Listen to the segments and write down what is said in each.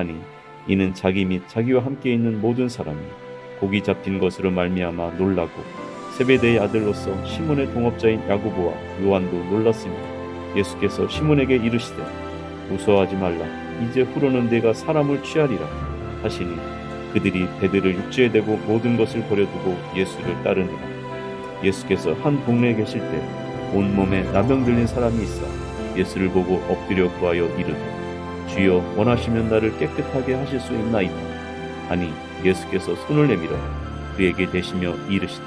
하니 이는 자기 및 자기와 함께 있는 모든 사람이 고기 잡힌 것으로 말미암아 놀라고 세베대의 아들로서 시몬의 동업자인 야고보와 요한도 놀랐습니다. 예수께서 시몬에게 이르시되 무서워하지 말라 이제 후로는 내가 사람을 취하리라 하시니 그들이 배들을 육지에 대고 모든 것을 버려두고 예수를 따르니라 예수께서 한 동네에 계실 때 온몸에 나병 들린 사람이 있어 예수를 보고 엎드려 구하여 이르되 주여 원하시면 나를 깨끗하게 하실 수 있나이다. 하니 예수께서 손을 내밀어 그에게 대시며 이르시되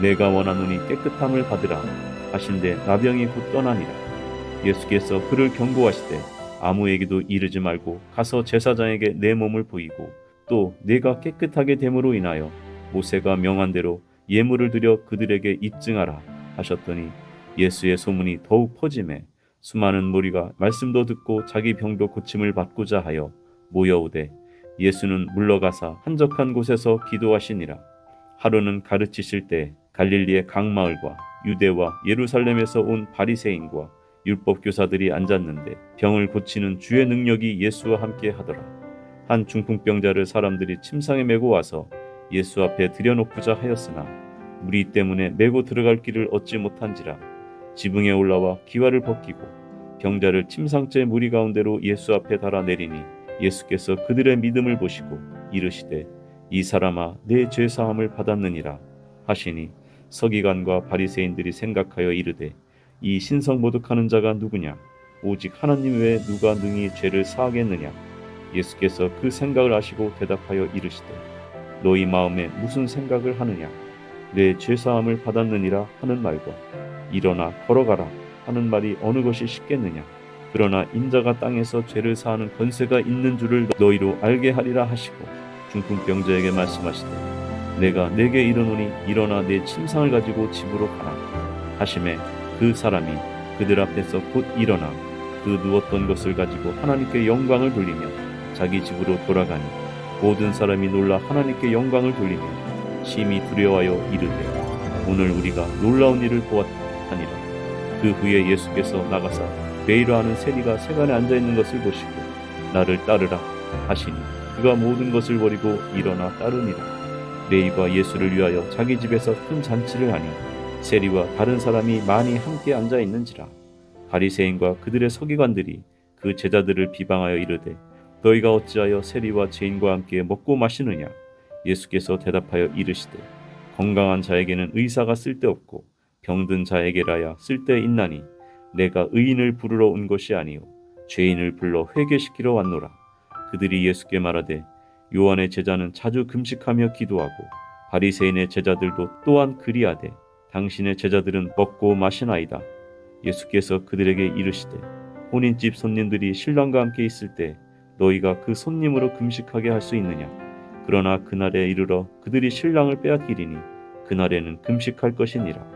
내가 원하노니 깨끗함을 받으라 하신데 나병이 곧 떠나니라. 예수께서 그를 경고하시되 아무에게도 이르지 말고 가서 제사장에게 내 몸을 보이고 또 내가 깨끗하게 됨으로 인하여 모세가 명한 대로 예물을 드려 그들에게 입증하라 하셨더니 예수의 소문이 더욱 퍼짐에 수많은 무리가 말씀도 듣고 자기 병도 고침을 받고자 하여 모여오되 예수는 물러가사 한적한 곳에서 기도하시니라. 하루는 가르치실 때 갈릴리의 각 마을과 유대와 예루살렘에서 온 바리새인과 율법 교사들이 앉았는데 병을 고치는 주의 능력이 예수와 함께 하더라. 한 중풍병자를 사람들이 침상에 메고 와서 예수 앞에 들여놓고자 하였으나 무리 때문에 메고 들어갈 길을 얻지 못한지라 지붕에 올라와 기와를 벗기고 병자를 침상째 무리 가운데로 예수 앞에 달아 내리니 예수께서 그들의 믿음을 보시고 이르시되 이 사람아 내 죄 사함을 받았느니라. 하시니 서기관과 바리새인들이 생각하여 이르되 이 신성 모독하는 자가 누구냐? 오직 하나님 외에 누가 능히 죄를 사하겠느냐? 예수께서 그 생각을 아시고 대답하여 이르시되 너희 마음에 무슨 생각을 하느냐? 내 죄 사함을 받았느니라 하는 말과 일어나 걸어가라 하는 말이 어느 것이 쉽겠느냐? 그러나 인자가 땅에서 죄를 사하는 권세가 있는 줄을 너희로 알게 하리라 하시고 중풍병자에게 말씀하시되 내가 내게 이르노니 일어나 내 침상을 가지고 집으로 가라. 하심에 그 사람이 그들 앞에서 곧 일어나 그 누웠던 것을 가지고 하나님께 영광을 돌리며 자기 집으로 돌아가니 모든 사람이 놀라 하나님께 영광을 돌리며 심히 두려워하여 이르되 오늘 우리가 놀라운 일을 보았다 하니라. 그 후에 예수께서 나가사 베이로 하는 세리가 세간에 앉아 있는 것을 보시고 나를 따르라 하시니 그가 모든 것을 버리고 일어나 따르니라. 레이가 예수를 위하여 자기 집에서 큰 잔치를 하니 세리와 다른 사람이 많이 함께 앉아 있는지라. 바리새인과 그들의 서기관들이 그 제자들을 비방하여 이르되 너희가 어찌하여 세리와 죄인과 함께 먹고 마시느냐? 예수께서 대답하여 이르시되 건강한 자에게는 의사가 쓸데없고 병든 자에게라야 쓸데 있나니 내가 의인을 부르러 온 것이 아니요 죄인을 불러 회개시키러 왔노라. 그들이 예수께 말하되 요한의 제자는 자주 금식하며 기도하고 바리새인의 제자들도 또한 그리하되 당신의 제자들은 먹고 마시나이다. 예수께서 그들에게 이르시되 혼인집 손님들이 신랑과 함께 있을 때 너희가 그 손님으로 금식하게 할 수 있느냐? 그러나 그날에 이르러 그들이 신랑을 빼앗기리니 그날에는 금식할 것이니라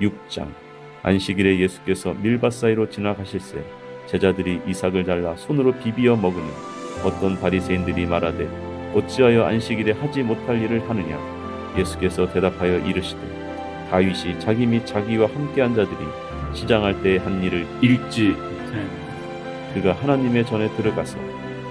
6장. 안식일에 예수께서 밀밭 사이로 지나가실새 제자들이 이삭을 잘라 손으로 비비어 먹으니 어떤 바리새인들이 말하되 어찌하여 안식일에 하지 못할 일을 하느냐? 예수께서 대답하여 이르시되 다윗이 자기 및 자기와 함께한 자들이 시장할 때에 한 일을 못하였느냐 그가 하나님의 전에 들어가서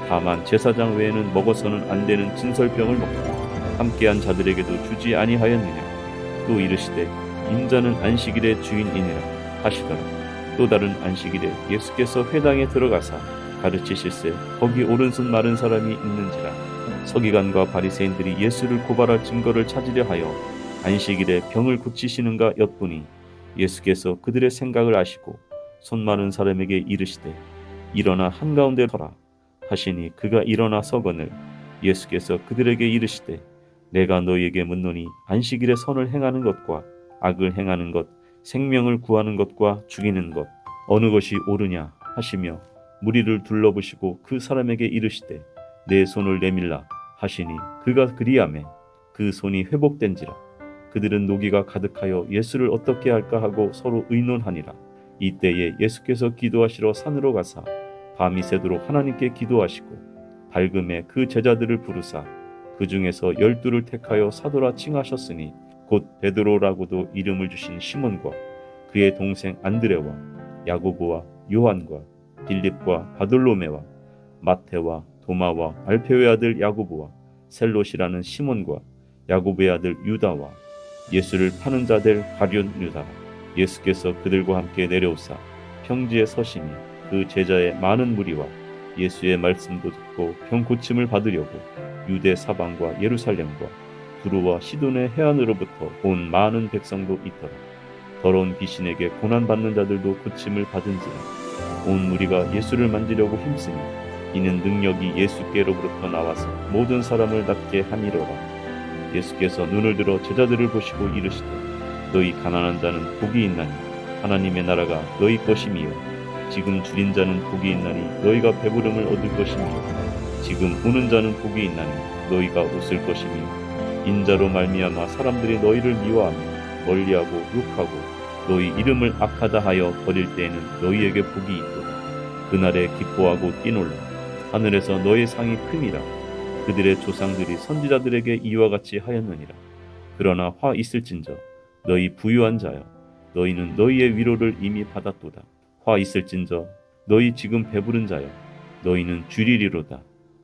다만 제사장 외에는 먹어서는 안 되는 진설병을 먹고 함께한 자들에게도 주지 아니하였느냐? 또 이르시되 인자는 안식일의 주인이니라 하시더라. 또 다른 안식일에 예수께서 회당에 들어가사 가르치실세 거기 오른손 마른 사람이 있는지라 서기관과 바리새인들이 예수를 고발할 증거를 찾으려 하여 안식일에 병을 고치시는가 엿보니 예수께서 그들의 생각을 아시고 손 마른 사람에게 이르시되 일어나 한가운데 서라 하시니 그가 일어나 서거늘 예수께서 그들에게 이르시되 내가 너희에게 묻노니 안식일에 선을 행하는 것과 악을 행하는 것 생명을 구하는 것과 죽이는 것 어느 것이 옳으냐 하시며 무리를 둘러보시고 그 사람에게 이르시되 내 손을 내밀라 하시니 그가 그리하매 그 손이 회복된지라. 그들은 노기가 가득하여 예수를 어떻게 할까 하고 서로 의논하니라. 이때에 예수께서 기도하시러 산으로 가사 밤이 새도록 하나님께 기도하시고 밝음에 그 제자들을 부르사 그 중에서 열두를 택하여 사도라 칭하셨으니 곧 베드로라고도 이름을 주신 시몬과 그의 동생 안드레와 야고보와 요한과 빌립과 바돌로메와 마테와 도마와 알페오의 아들 야고보와 셀롯이라는 시몬과 야고보의 아들 유다와 예수를 파는 자들 가룟 유다 예수께서 그들과 함께 내려오사 평지에 서시니 그 제자의 많은 무리와 예수의 말씀도 듣고 병 고침을 받으려고 유대 사방과 예루살렘과 두루와 시돈의 해안으로부터 온 많은 백성도 있더라. 더러운 귀신에게 고난 받는 자들도 고침을 받은지라 온 무리가 예수를 만지려고 힘쓰니 이는 능력이 예수께로부터 나와서 모든 사람을 낫게 함이로라. 예수께서 눈을 들어 제자들을 보시고 이르시되 너희 가난한 자는 복이 있나니 하나님의 나라가 너희 것임이요 지금 줄인 자는 복이 있나니 너희가 배부름을 얻을 것이며 지금 우는 자는 복이 있나니 너희가 웃을 것이며 인자로 말미암아 사람들이 너희를 미워하며 멀리하고 욕하고 너희 이름을 악하다 하여 버릴 때에는 너희에게 복이 있도다. 그날에 기뻐하고 뛰놀라. 하늘에서 너희 상이 큼이라. 그들의 조상들이 선지자들에게 이와 같이 하였느니라. 그러나 화 있을진저 너희 부유한 자여 너희는 너희의 위로를 이미 받았도다. 화 있을진저 너희 지금 배부른 자여 너희는 줄이리로다.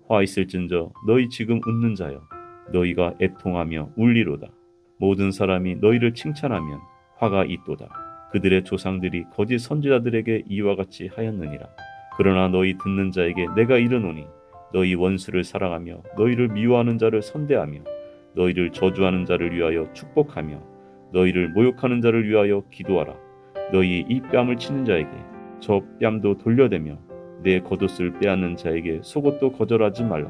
화 있을진저 너희 지금 웃는 자여 너희가 애통하며 울리로다. 모든 사람이 너희를 칭찬하면 화가 있도다. 그들의 조상들이 거짓 선지자들에게 이와 같이 하였느니라. 그러나 너희 듣는 자에게 내가 이르노니 너희 원수를 사랑하며 너희를 미워하는 자를 선대하며 너희를 저주하는 자를 위하여 축복하며 너희를 모욕하는 자를 위하여 기도하라. 너희 이 뺨을 치는 자에게 저 뺨도 돌려대며 내 겉옷을 빼앗는 자에게 속옷도 거절하지 말라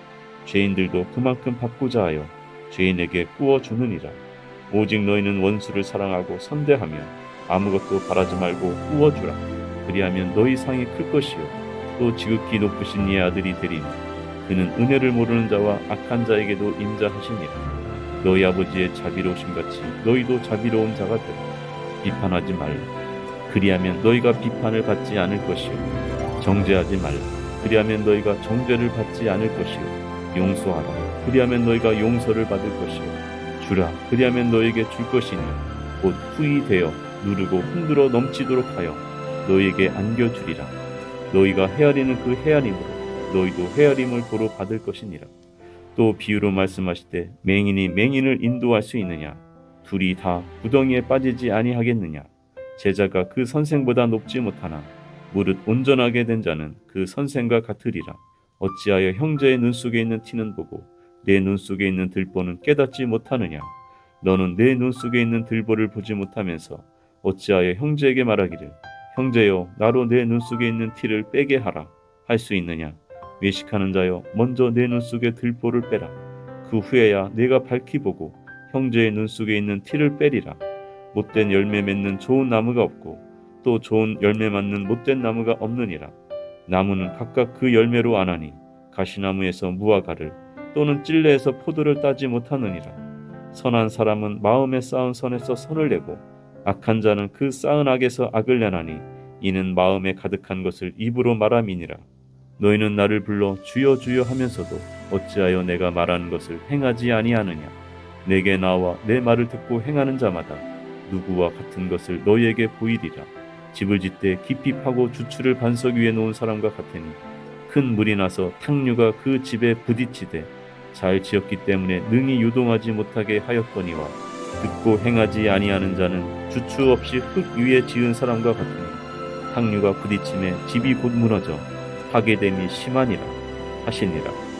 죄인들도 그만큼 받고자 하여 죄인에게 꾸어주느니라. 오직 너희는 원수를 사랑하고 선대하며 아무것도 바라지 말고 꾸어주라. 그리하면 너희 상이 클 것이요. 또 지극히 높으신 이의 아들이 되리니 그는 은혜를 모르는 자와 악한 자에게도 임자하시니라. 너희 아버지의 자비로우심 같이 너희도 자비로운 자가 되라. 비판하지 말라 그리하면 너희가 비판을 받지 않을 것이요. 정죄하지 말라 그리하면 너희가 정죄를 받지 않을 것이요 용서하라. 그리하면 너희가 용서를 받을 것이요. 주라 그리하면 너에게 줄 것이니 곧 후이 되어 누르고 흔들어 넘치도록 하여 너희에게 안겨주리라. 너희가 헤아리는 그 헤아림으로 너희도 헤아림을 도로 받을 것이니라. 또 비유로 말씀하시되 맹인이 맹인을 인도할 수 있느냐? 둘이 다 구덩이에 빠지지 아니하겠느냐? 제자가 그 선생보다 높지 못하나 무릇 온전하게 된 자는 그 선생과 같으리라 어찌하여 형제의 눈 속에 있는 티는 보고 내 눈 속에 있는 들보는 깨닫지 못하느냐 너는 내 눈 속에 있는 들보를 보지 못하면서 어찌하여 형제에게 말하기를 형제여 나로 내 눈 속에 있는 티를 빼게 하라 할 수 있느냐 외식하는 자여 먼저 내 눈 속에 들보를 빼라 그 후에야 내가 밝히 보고 형제의 눈 속에 있는 티를 빼리라. 못된 열매 맺는 좋은 나무가 없고 또 좋은 열매 맞는 못된 나무가 없느니라. 나무는 각각 그 열매로 아나니 가시나무에서 무화과를 또는 찔레에서 포도를 따지 못하느니라. 선한 사람은 마음에 쌓은 선에서 선을 내고 악한 자는 그 쌓은 악에서 악을 내나니 이는 마음에 가득한 것을 입으로 말함이니라. 너희는 나를 불러 주여 주여 하면서도 어찌하여 내가 말하는 것을 행하지 아니하느냐? 내게 나와 내 말을 듣고 행하는 자마다 누구와 같은 것을 너희에게 보이리라. 집을 짓되 깊이 파고 주추를 반석 위에 놓은 사람과 같으니 큰 물이 나서 탕류가 그 집에 부딪히되 잘 지었기 때문에 능히 유동하지 못하게 하였거니와 듣고 행하지 아니하는 자는 주추 없이 흙 위에 지은 사람과 같으니 탕류가 부딪힘에 집이 곧 무너져 파괴됨이 심하니라 하시니라